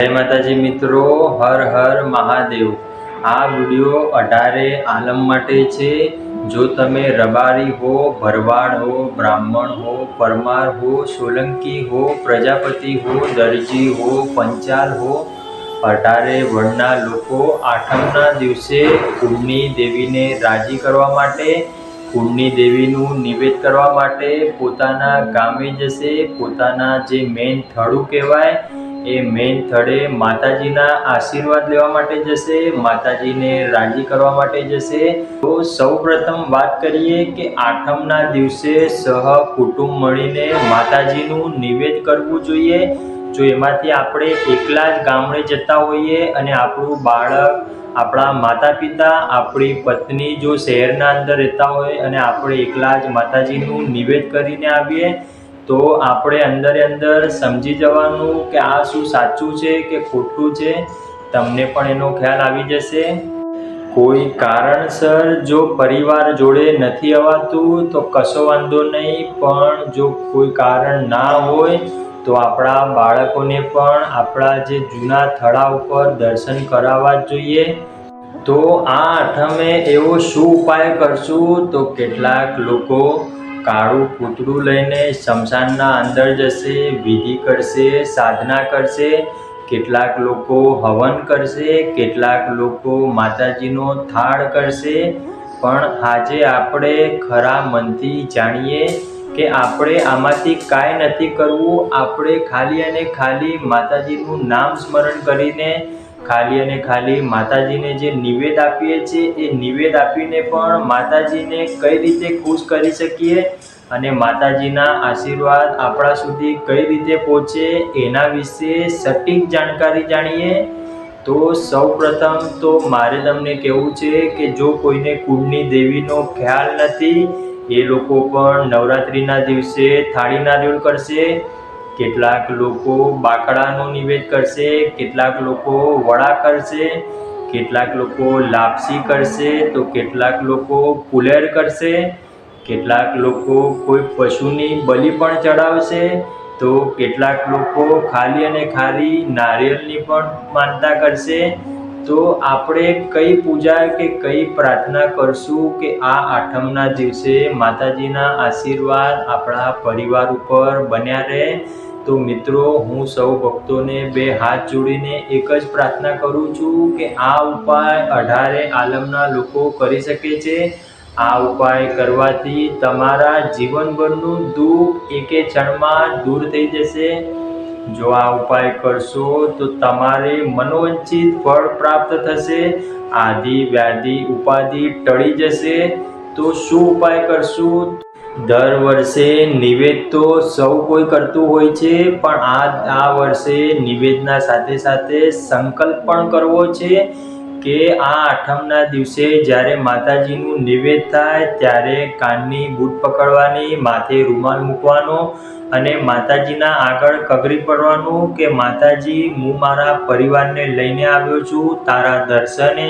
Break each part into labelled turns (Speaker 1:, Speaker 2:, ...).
Speaker 1: જય માતાજી મિત્રો, હર હર મહાદેવ. આ વીડિયો અઢારે આલમ માટે છે. જો તમે રબારી હો, ભરવાડ હો, બ્રાહ્મણ હો, પરમાર હો, સોલંકી હો, પ્રજાપતિ હો, દરજી હો, પંચાલ હો, અઢારે વર્ણના લોકો આઠમના દિવસે કુળની દેવીને રાજી કરવા માટે, કુળની દેવીનું નિવેદ કરવા માટે પોતાના ગામે જશે. પોતાના જે મેન થડું કહેવાય એ મેઇન થડે માતાજીના આશીર્વાદ લેવા માટે જશે, માતાજીને રાજી કરવા માટે જશે. તો સૌપ્રથમ વાત કરીએ કે આઠમના દિવસે સહ કુટુંબ મળીને માતાજીનું નિવેદ કરવું જોઈએ. જો એમાંથી આપણે એકલા જ ગામડે જતા હોઈએ અને આપણું બાળક, આપણા માતા પિતા આપણી પત્ની જો શહેરના અંદર રહેતા હોય અને આપણે એકલા જ માતાજીનું નિવેદ કરીને આવીએ તો આપણે અંદરે અંદર સમજી જવાનું કે આ શું સાચું છે કે ખોટું છે? તમને પણ એનો ખ્યાલ આવી જશે. કોઈ કારણસર જો પરિવાર જોડે નથી અવાતું, તો કશો વાંધો નહીં, પણ જો કોઈ કારણ ના હોય, તો આપણા બાળકોને પણ આપણા જે જૂના થડા ઉપર દર્શન કરાવવા જોઈએ. તો આ આઠમે એવો શું ઉપાય કરશું? તો કેટલાક લોકો કાળું પૂતળું લઈને શમશાનના અંદર જશે, વિધિ કરશે, સાધના કરશે, કેટલાક લોકો હવન કરશે, કેટલાક લોકો માતાજીનો થાળ કરશે. પણ આજે આપણે ખરા મનથી જાણીએ કે આપણે આમાંથી કાંઈ નથી કરવું. આપણે ખાલી અને ખાલી માતાજીનું નામ સ્મરણ કરીને ખાલી અને ખાલી માતાજીને જે નિવેદ આપીએ છીએ, એ નિવેદ આપીને પણ માતાજીને કઈ રીતે ખુશ કરી શકીએ અને માતાજીના આશીર્વાદ આપણા સુધી કઈ રીતે પહોંચે, એના વિશે સટીક જાણકારી જાણીએ? તો સૌ પ્રથમ તો મારે તમને કહેવું છે કે જો કોઈને કુળની દેવીનો ખ્યાલ નથી, એ લોકો પણ નવરાત્રિના દિવસે થાળી નારિયેળ કરશે. કેટલાક લોકો બાકડાનો નિવેદ કરશે, કેટલાક લોકો વડા કરશે, કેટલાક લોકો લાપસી કરશે, તો કેટલાક લોકો કુલેર કરશે, કેટલાક લોકો કોઈ પશુની બલિ પણ ચડાવશે, તો કેટલાક લોકો ખાલી અને ખાલી નારિયેળની પણ માનતા કરશે. તો આપણે કઈ પૂજા કે કઈ પ્રાર્થના કરશું કે આ આઠમના દિવસે માતાજીના આશીર્વાદ આપણા પરિવાર ઉપર બન્યા રહે તો મિત્રો, હું સૌ ભક્તોને બે હાથ જોડીને એક જ પ્રાર્થના કરું છું કે આ ઉપાય અઢારે આલમના લોકો કરી શકે છે. આ ઉપાય કરવાથી તમારા જીવનભરનું દુઃખ એકે ક્ષણમાં દૂર થઈ જશે. જો આ ઉપાય કરશો તો તમારે મનોવંચિત ફળ પ્રાપ્ત થશે. આદિ વ્યાધિ ઉપાધિ ટળી જશે. તો શું ઉપાય કરશું? દર વર્ષે નિવેદ તો સૌ કોઈ કરતું હોય છે, પણ આ આ વર્ષે નિવેદના સાથે સાથે સંકલ્પ પણ કરવો છે કે આ આઠમના દિવસે જ્યારે માતાજીનું નિવેદ થાય, ત્યારે કાનની બૂટ પકડવાની, માથે રૂમાલ મૂકવાનો અને માતાજીના આગળ કગરી પડવાનું કે, માતાજી, હું મારા પરિવારને લઈને આવ્યો છું, તારા દર્શને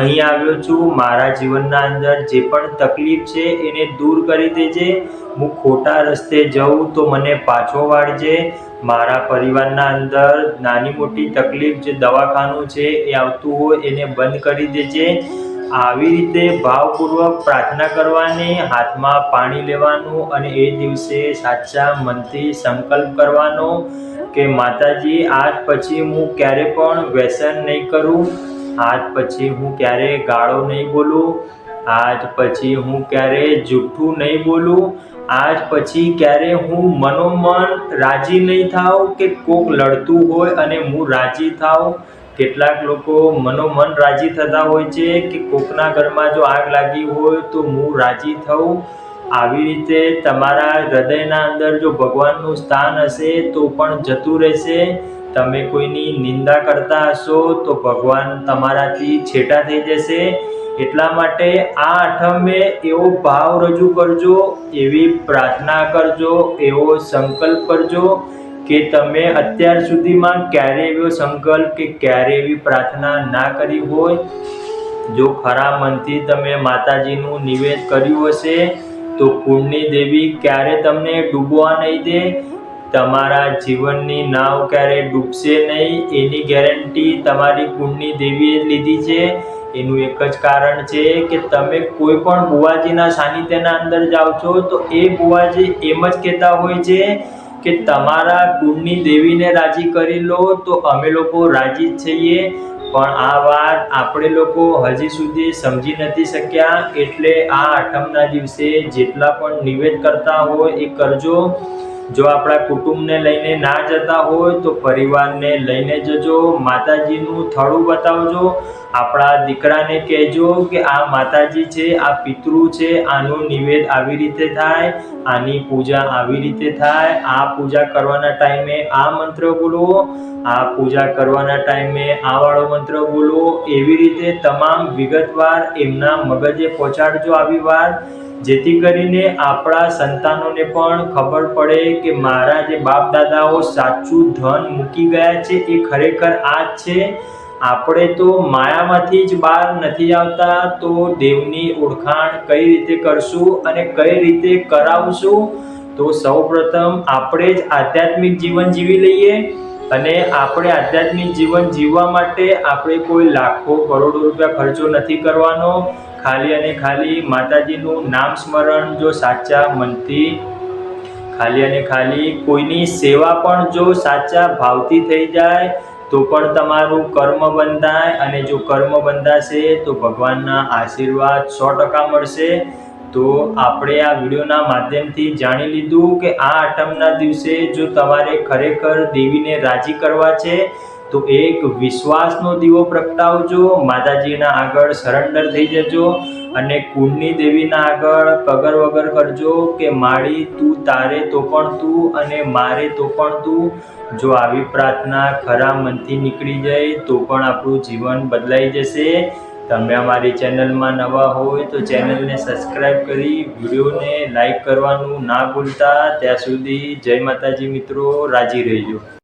Speaker 1: અહીં આવ્યો છું. મારા જીવનના અંદર જે પણ તકલીફ છે એને દૂર કરી દેજે. હું ખોટા રસ્તે જાઉં તો મને પાછો વાળજે. મારા પરિવારના અંદર નાની મોટી તકલીફ જે દવાખાનું છે એ આવતું હોય એને બંધ કરી દેજે. આવી રીતે ભાવપૂર્વક પ્રાર્થના કરવાની, હાથમાં પાણી લેવાનું અને એ દિવસે સાચા મનથી સંકલ્પ કરવાનો કે માતાજી, આજ પછી હું ક્યારે પણ વ્યસન નહીં કરું. આજ પછી હું ક્યારે ગાળો નહીં બોલું? આજ પછી હું ક્યારે જૂઠું નહીં બોલું? આજ પછી ક્યારે હું મનોમન રાજી નહીં થાવ કે કોક લડતું હોય અને હું રાજી થાવ કેટલાક લોકો મનોમન રાજી થતા હોય છે કે કોકના ઘરમાં જો આગ લાગી હોય તો હું રાજી થઉં? આવી રીતે તમારા હૃદયના અંદર જો ભગવાનનું સ્થાન હશે તો પણ જતું રહેશે. તમે કોઈની નિંદા કરતા હશો તો ભગવાન તમારાથી છેટા થઈ જશે. એટલા માટે આ આઠમે એવો ભાવ રજૂ કરજો, એવી પ્રાર્થના કરજો, એવો સંકલ્પ કરજો કે તમે અત્યાર સુધીમાં ક્યારે એવો સંકલ્પ કે ક્યારે એવી પ્રાર્થના ના કરી હોય. જો ખરા મનથી તમે માતાજીનું નિવેદ કર્યું હશે, તો કુંડની દેવી ક્યારે તમને ડૂબવા નહીં દે. તમારા જીવનની નાવ ક્યારે ડૂબશે નહીં, એની ગેરંટી તમારી કુંડની દેવીએ લીધી છે. એનું એક જ કારણ છે કે તમે કોઈ પણ બુવાજીના સાનિધ્યના અંદર જાઓ છો, તો એ બુવાજી એમ જ કહેતા હોય છે કે તમારા કુંડની દેવીને રાજી કરી લો, તો અમે લોકો રાજી જ છીએ. પણ આ વાત આપણે લોકો હજી સુધી સમજી નથી શક્યા. એટલે આ આઠમના દિવસે જેટલા પણ નિવેદ કરતા હોય એ કરજો. જો આપણા કુટુંબને લઈને ના જતા હોય તો પરિવારને લઈને જજો, માતાજીનું થળું બતાવજો, આપણા દીકરાને કહેજો કે આ માતાજી છે, આ પિતૃ છે, આનું નિવેદ આવી રીતે થાય, આની પૂજા આવી રીતે થાય, આ પૂજા કરવાના ટાઈમે આ મંત્ર બોલો, આ પૂજા કરવાના ટાઈમે આ વાળો મંત્ર બોલો, એવી રીતે તમામ વિગતવાર એમના મગજે પહોંચાડજો આવી વાત. જેથી કરીને આપણા સંતાનોને પણ ખબર પડે કે મારા જે બાપ દાદાઓ સાચું ધન મૂકી ગયા છે, એ ખરેખર આ જ છે. આપણે તો માયામાંથી જ બહાર નથી આવતા, તો દેવની ઓળખાણ કઈ રીતે કરશું અને કઈ રીતે કરાવશું? તો સૌપ્રથમ આપણે જ આધ્યાત્મિક જીવન જીવી લઈએ અને આપણે આધ્યાત્મિક જીવન જીવવા માટે આપણે કોઈ લાખો કરોડો રૂપિયા ખર્ચો નથી કરવાનો. ખાલી અને ખાલી માતાજીનું નામ સ્મરણ જો સાચા મનથી, ખાલી અને ખાલી કોઈની સેવા પણ જો સાચા ભાવથી થઈ જાય, તો પણ તમારું કર્મ બંધાય અને જો કર્મ બંધાશે તો ભગવાનના આશીર્વાદ સો ટકા મળશે. તો આપણે આ વિડીયોના માધ્યમથી જાણી લીધું કે આ આઠમના દિવસે જો તમારે ખરેખર દેવીને રાજી કરવા છે તો એક વિશ્વાસનો દીવો પ્રગટાવજો, માતાજીના આગળ સરેન્ડર થઈ જજો અને કુંડની દેવીના આગળ પગર વગર કરજો કે માળી તું તારે તો પણ તું અને મારે તો પણ તું. જો આવી પ્રાર્થના ખરા મનથી નીકળી જાય તો પણ આપણું જીવન બદલાઈ જશે. તમે અમારી ચેનલમાં નવા હોય તો ચેનલને સબસ્ક્રાઈબ કરી, વિડીયોને લાઈક કરવાનું ના ભૂલતા. ત્યાં સુધી જય માતાજી મિત્રો, રાજી રહેજો.